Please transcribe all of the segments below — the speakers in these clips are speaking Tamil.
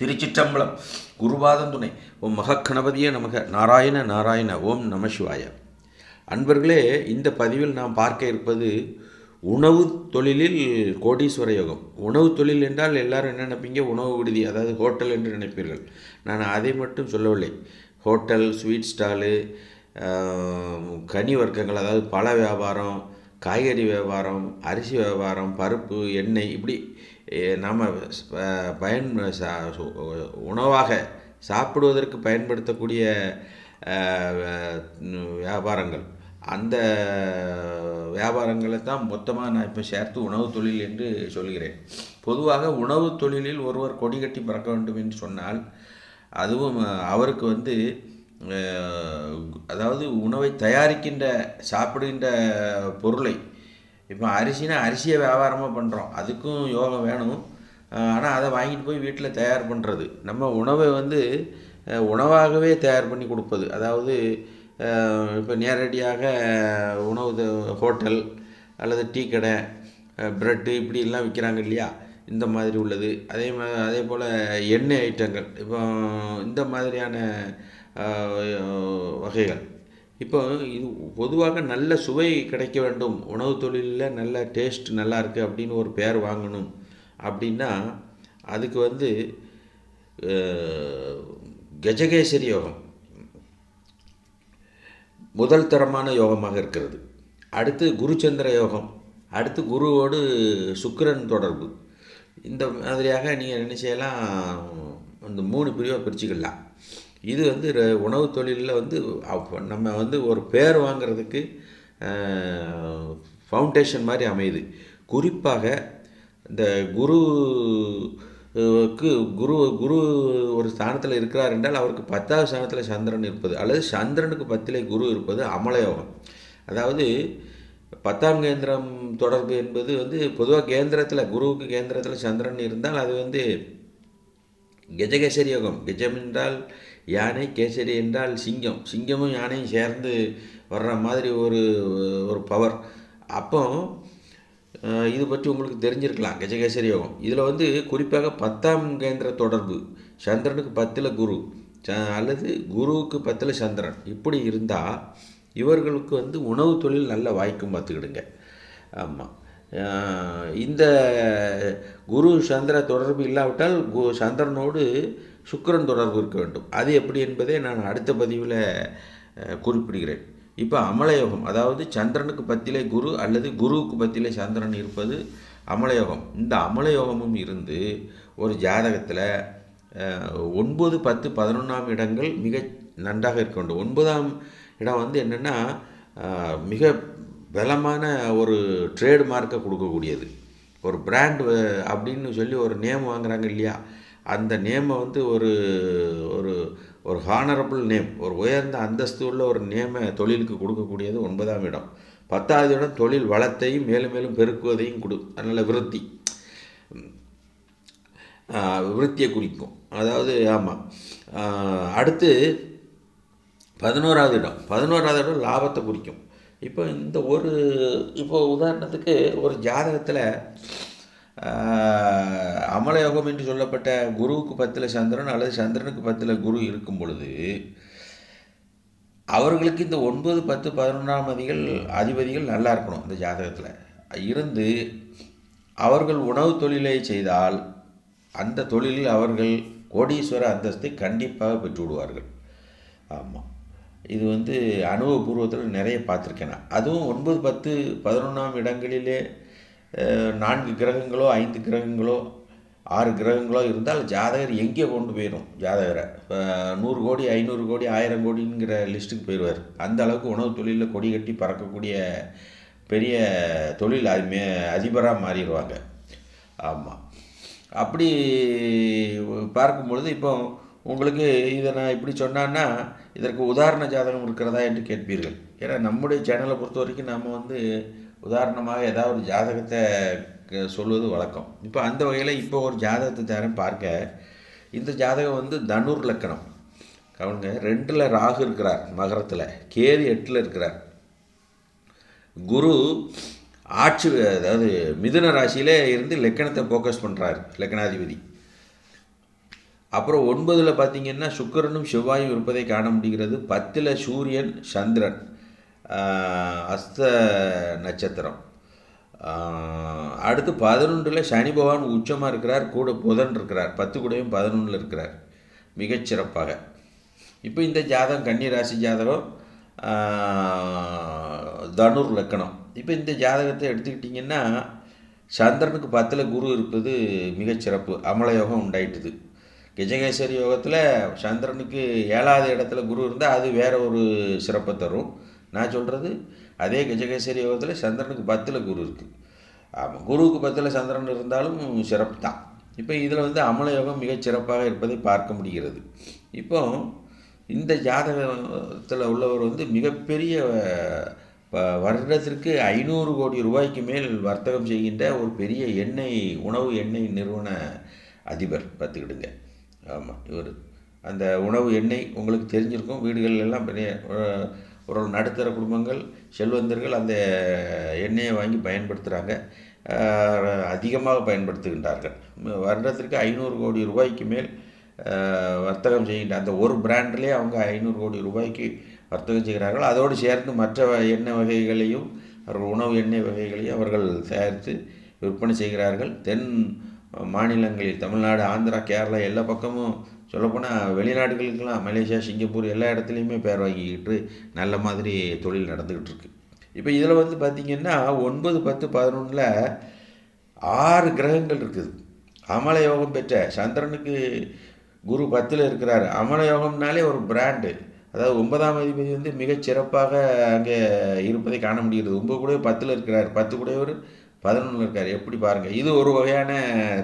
திருச்சிற்றம்பலம் குருபாதம் துணை ஓம் மகக்கணபதியே நமக. நாராயண நாராயண ஓம் நம சிவாய. அன்பர்களே இந்த பதிவில் நாம் பார்க்க இருப்பது உணவு தொழிலில் கோடீஸ்வர யோகம். உணவு தொழில் என்றால் எல்லாரும் என்ன நினைப்பீங்க? உணவு விடுதி அதாவது ஹோட்டல் என்று நினைப்பீர்கள். நான் அதை மட்டும் சொல்லவில்லை. ஹோட்டல் ஸ்வீட் ஸ்டாலு கனி வர்க்கங்கள் அதாவது பழ வியாபாரம் காய்கறி வியாபாரம் அரிசி வியாபாரம் பருப்பு எண்ணெய் இப்படி நாம் பயன் உணவாக சாப்பிடுவதற்கு பயன்படுத்தக்கூடிய வியாபாரங்கள். அந்த வியாபாரங்களை தான் மொத்தமாக நான் இப்போ சேர்த்து உணவு தொழில் என்று சொல்கிறேன். பொதுவாக உணவு தொழிலில் ஒருவர் கொடி கட்டி பறக்க வேண்டும் என்று சொன்னால் அதுவும் அவருக்கு வந்து அதாவது உணவை தயாரிக்கின்ற சாப்பிடுகின்ற பொருளை இப்போ அரிசினா அரிசியை வியாபாரமாக பண்ணுறோம் அதுக்கும் யோகம் வேணும். ஆனால் அதை வாங்கிட்டு போய் வீட்டில் தயார் பண்ணுறது நம்ம உணவை வந்து உணவாகவே தயார் பண்ணி கொடுப்பது. அதாவது இப்போ நேரடியாக உணவு த- ஹோட்டல் அல்லது டீ கடை ப்ரெட்டு இப்படி எல்லாம் விற்கிறாங்க இல்லையா? இந்த மாதிரி உள்ளது. அதே மா அதே போல் எண்ணெய் ஐட்டங்கள். இப்போ இந்த மாதிரியான வகைகள். இப்போ இது பொதுவாக நல்ல சுவை கிடைக்க வேண்டும். உணவு தொழிலில் நல்ல டேஸ்ட் நல்லா இருக்குது அப்படின்னு ஒரு பேர் வாங்கணும் அப்படின்னா அதுக்கு வந்து கஜகேசரி யோகம். முதல் தரமான யோகமாக இருக்கிறது. அடுத்து குருச்சந்திர யோகம். அடுத்து குருவோடு சுக்கிரன் தொடர்பு. இந்த மாதிரியாக நீங்கள் என்ன செய்யலாம் மூணு பிரிவாக பிரிச்சுக்கலாம். இது வந்து ர- உணவு தொழிலில் வந்து நம்ம வந்து ஒரு பேர் வாங்குறதுக்கு ஃபவுண்டேஷன் மாதிரி அமையுது. குறிப்பாக இந்த குருவுக்கு குரு குரு ஒரு ஸ்தானத்தில் இருக்கிறார் என்றால் அவருக்கு பத்தாவது ஸ்தானத்தில் சந்திரன் இருப்பது அல்லது சந்திரனுக்கு பத்திலே குரு இருப்பது அமலயோகம். அதாவது பத்தாம் கேந்திரம் தொடர்பு என்பது வந்து பொதுவாக கேந்திரத்தில் குருவுக்கு கேந்திரத்தில் சந்திரன் இருந்தால் அது வந்து கஜகேசரி யோகம். கஜம் என்றால் யானை கேசரி என்றால் சிங்கம். சிங்கமும் யானையும் சேர்ந்து வர்ற மாதிரி ஒரு ஒரு பவர் அப்போ இது பற்றி உங்களுக்கு தெரிஞ்சிருக்கலாம் கஜகேசரி யோகம். இதில் வந்து குறிப்பாக பத்தாம் கேந்திர தொடர்பு சந்திரனுக்கு பத்தில் குரு ச- அல்லது குருவுக்கு பத்தில் சந்திரன். இப்படி இருந்தால் இவர்களுக்கு வந்து உணவு தொழில் நல்ல வாய்க்கும் பார்த்துக்கிடுங்க. ஆமாம் இந்த குரு சந்திர தொடர்பு இல்லாவிட்டால் கு சந்திரனோடு சுக்கிரன் தொடர்பு இருக்க வேண்டும். அது எப்படி என்பதை நான் அடுத்த பதிவில் குறிப்பிடுகிறேன். இப்போ அமலயோகம் அதாவது சந்திரனுக்கு பத்திலே குரு அல்லது குருவுக்கு பத்திலே சந்திரன் இருப்பது அமலயோகம். இந்த அமலயோகமும் இருந்து ஒரு ஜாதகத்தில் ஒன்பது பத்து பதினொன்றாம் இடங்கள் மிக நன்றாக இருக்க வேண்டும். ஒன்பதாம் இடம் வந்து என்னென்னா மிக பலமான ஒரு ட்ரேட் மார்க்கை கொடுக்கக்கூடியது. ஒரு பிராண்ட் அப்படின்னு சொல்லி ஒரு நேம் வாங்குறாங்க இல்லையா? அந்த நேமை வந்து ஒரு ஒரு ஒரு ஹானரபிள் நேம் ஒரு உயர்ந்த அந்தஸ்து உள்ள ஒரு நேமை தொழிலுக்கு கொடுக்கக்கூடியது ஒன்பதாம் இடம். பத்தாவது இடம் தொழில் வளத்தையும் மேலும் மேலும் பெருக்குவதையும் கொடு அதனால் விருத்தி. விருத்தியை குறிக்கும். அதாவது ஆமாம் அடுத்து பதினோராவது இடம். பதினோராவது இடம் லாபத்தை குறிக்கும். இப்போ இந்த ஒரு இப்போ உதாரணத்துக்கு ஒரு ஜாதகத்தில் அமலயோகம் என்று சொல்லப்பட்ட குருவுக்கு பத்தில் சந்திரன் அல்லது சந்திரனுக்கு பத்தில் குரு இருக்கும் பொழுது அவர்களுக்கு இந்த ஒன்பது பத்து பதினொன்றாம் அதிகள் அதிபதிகள் நல்லா இருக்கணும் இந்த ஜாதகத்தில். இருந்து அவர்கள் உணவு தொழிலை செய்தால் அந்த தொழிலில் அவர்கள் கோடீஸ்வர அந்தஸ்தை கண்டிப்பாக பெற்று விடுவார்கள். ஆமாம் இது வந்து அனுபவபூர்வத்தில் நிறைய பார்த்துருக்கேன் அதுவும் ஒன்பது பத்து பதினொன்றாம் இடங்களிலே நான்கு கிரகங்களோ ஐந்து கிரகங்களோ ஆறு கிரகங்களோ இருந்தால் ஜாதகர் எங்கே கொண்டு போயிடும்? ஜாதகரை. இப்போ நூறு கோடி ஐநூறு கோடி ஆயிரம் கோடிங்கிற லிஸ்ட்டுக்கு போயிடுவார். அந்த அளவுக்கு உணவு தொழிலில் கொடி கட்டி பறக்கக்கூடிய பெரிய தொழில் அது மே அதிபராக மாறிடுவாங்க. ஆமாம் அப்படி பார்க்கும் பொழுது இப்போ உங்களுக்கு இதை நான் இப்படி சொன்னான்னா இதற்கு உதாரண ஜாதகம் இருக்கிறதா என்று கேட்பீர்கள். ஏன்னா நம்முடைய சேனலை பொறுத்த வரைக்கும் நம்ம வந்து உதாரணமாக ஏதாவது ஒரு ஜாதகத்தை க- சொல்வது வழக்கம். இப்போ அந்த வகையில் இப்போ ஒரு ஜாதகத்தை தரேன் பார்க்க. இந்த ஜாதகம் வந்து தனுர் லக்கணம். அவங்க ரெண்டில் ராகு இருக்கிறார் மகரத்தில். கேது எட்டில் இருக்கிறார். குரு ஆட்சி அதாவது மிதுன ராசியிலே இருந்து லக்கணத்தை ஃபோக்கஸ் பண்ணுறாரு லக்கணாதிபதி. அப்புறம் ஒன்பதில் பார்த்தீங்கன்னா சுக்கிரனும் செவ்வாயும் இருப்பதை காண முடிகிறது. பத்தில் சூரியன் சந்திரன். அஸ்த நட்சத்திரம். அடுத்து பதினொன்றில் சனி பகவான் உச்சமாக இருக்கிறார் கூட புதன் இருக்கிறார். பத்து கூடையும் பதினொன்றில் இருக்கிறார். மிகச்சிறப்பாக. இப்போ இந்த ஜாதகம் கன்னி ராசி ஜாதகம் தனுர் லக்கணம். இப்போ இந்த ஜாதகத்தை எடுத்துக்கிட்டிங்கன்னா சந்திரனுக்கு பத்தில் குரு இருப்பது மிகச்சிறப்பு. அமலயோகம் உண்டாயிட்டுது. கஜகேசரி யோகத்தில் சந்திரனுக்கு ஏழாவது இடத்துல குரு இருந்தால் அது வேற ஒரு சிறப்பை தரும். நான் சொல்கிறது அதே கஜகேசரி யோகத்தில் சந்திரனுக்கு பத்தில் குரு இருக்குது ஆமாம் குருவுக்கு பத்தில் சந்திரன் இருந்தாலும் சிறப்பு தான் இப்போ இதில் வந்து அமல யோகம் மிகச் சிறப்பாக இருப்பதை பார்க்க முடிகிறது. இப்போ இந்த ஜாதகத்தில் உள்ளவர் வந்து மிகப்பெரிய வருடத்திற்கு ஐநூறு கோடி ரூபாய்க்கு மேல் வர்த்தகம் செய்கின்ற ஒரு பெரிய எண்ணெய் உணவு எண்ணெய் நிறுவன அதிபர் பார்த்துக்கிடுங்க. ஆமாம் இவர். அந்த உணவு எண்ணெய் உங்களுக்கு தெரிஞ்சிருக்கும் வீடுகள் எல்லாம் பெரிய ஒரு- நடுத்தர குடும்பங்கள் செல்வந்தர்கள் அந்த எண்ணெயை வாங்கி பயன்படுத்துகிறாங்க அதிகமாக பயன்படுத்துகின்றார்கள். வருடத்திற்கு ஐநூறு கோடி ரூபாய்க்கு மேல் வர்த்தகம் செய்கின்ற அந்த ஒரு பிராண்டிலே அவங்க ஐநூறு கோடி ரூபாய்க்கு வர்த்தகம் செய்கிறார்கள். அதோடு சேர்ந்து மற்ற எண்ணெய் வகைகளையும் அவர்கள் உணவு எண்ணெய் வகைகளையும் அவர்கள் தயாரித்து விற்பனை செய்கிறார்கள். தென் மாநிலங்களில் தமிழ்நாடு ஆந்திரா கேரளா எல்லா பக்கமும் சொல்லப்போனால் வெளிநாடுகளுக்கெல்லாம் மலேசியா சிங்கப்பூர் எல்லா இடத்துலையுமே பேர் வாங்கிக்கிட்டு நல்ல மாதிரி தொழில் நடந்துக்கிட்டு இருக்கு இப்போ இதில் வந்து பார்த்திங்கன்னா ஒன்பது பத்து பதினொன்றில் ஆறு கிரகங்கள் இருக்குது. அமல யோகம் பெற்ற சந்திரனுக்கு குரு பத்தில் இருக்கிறார். அமல யோகம்னாலே ஒரு பிராண்டு. அதாவது ஒன்பதாம் அதிபதி வந்து மிகச் சிறப்பாக அங்கே இருப்பதை காண முடிகிறது. ஒன்பது கூட பத்தில் இருக்கிறார். பத்து கூட ஒரு பதினொன்றில் இருக்கார். எப்படி பாருங்கள் இது ஒரு வகையான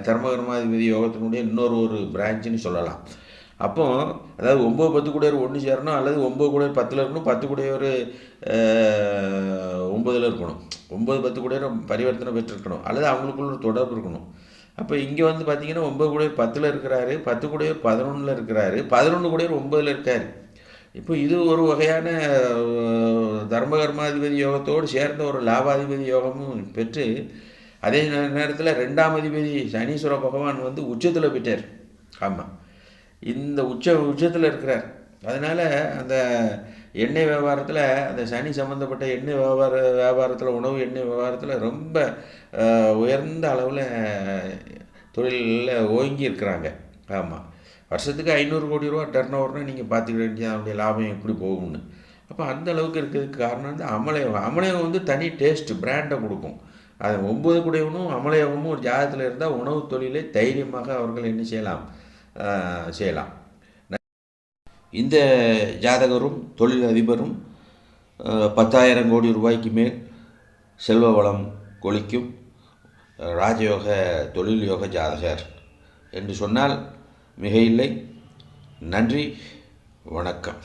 தர்மகர்மாதிபதி யோகத்தினுடைய இன்னொரு ஒரு பிரான்ச்சுன்னு சொல்லலாம். அப்போ அதாவது ஒம்பது பத்து கூட ஒன்று சேரணும் அல்லது ஒம்பது கூட பத்தில் இருக்கணும் பத்து கூட ஒரு ஒம்பதில் இருக்கணும். ஒம்பது பத்து கூட பரிவர்த்தனை பெற்றிருக்கணும். அல்லது அவங்களுக்குள்ள ஒரு தொடர்பு இருக்கணும். அப்போ இங்கே வந்து பார்த்தீங்கன்னா ஒம்பது கூட பத்தில் இருக்கிறாரு பத்து கூட பதினொன்றில் இருக்கிறாரு பதினொன்று கூட ஒம்பதில் இருக்கார். இப்போ இது ஒரு வகையான தர்மகர்மாதிபதி யோகத்தோடு சேர்ந்த ஒரு லாபாதிபதி யோகமும் பெற்று அதே நேரத்தில் ரெண்டாம் அதிபதி சனீஸ்வர பகவான் வந்து உச்சத்தில் போயிட்டார். ஆமாம் இந்த உச்ச உச்சத்தில் இருக்கிறார். அதனால் அந்த எண்ணெய் வியாபாரத்தில் அந்த சனி சம்மந்தப்பட்ட எண்ணெய் வியாபார வியாபாரத்தில் உணவு எண்ணெய் வியாபாரத்தில் ரொம்ப உயர்ந்த அளவில் தொழிலில் ஓங்கி இருக்கிறாங்க. ஆமாம் வருஷத்துக்கு ஐநூறு கோடி ரூபா டர்ன் ஓவர்னால் நீங்கள் பார்த்துக்க வேண்டிய அதனுடைய லாபம் எப்படி போகும்னு. அப்போ அந்த அளவுக்கு இருக்கிறதுக்கு காரணம் வந்து அமலையகம் அமலையகம் வந்து தனி டேஸ்ட் பிராண்டை கொடுக்கும். அது ஒம்பது குடையவனும் அமலையகமும் ஒரு ஜாதகத்தில் இருந்தால் உணவு தொழிலை தைரியமாக அவர்கள் என்ன செய்யலாம்? செய்யலாம். இந்த ஜாதகரும் தொழில் அதிபரும் பத்தாயிரம் கோடி ரூபாய்க்கு மேல் செல்வ வளம் கொளிக்கும் ராஜயோக தொழில் யோக ஜாதகர் என்று சொன்னால் மிக இல்லை நன்றி வணக்கம்.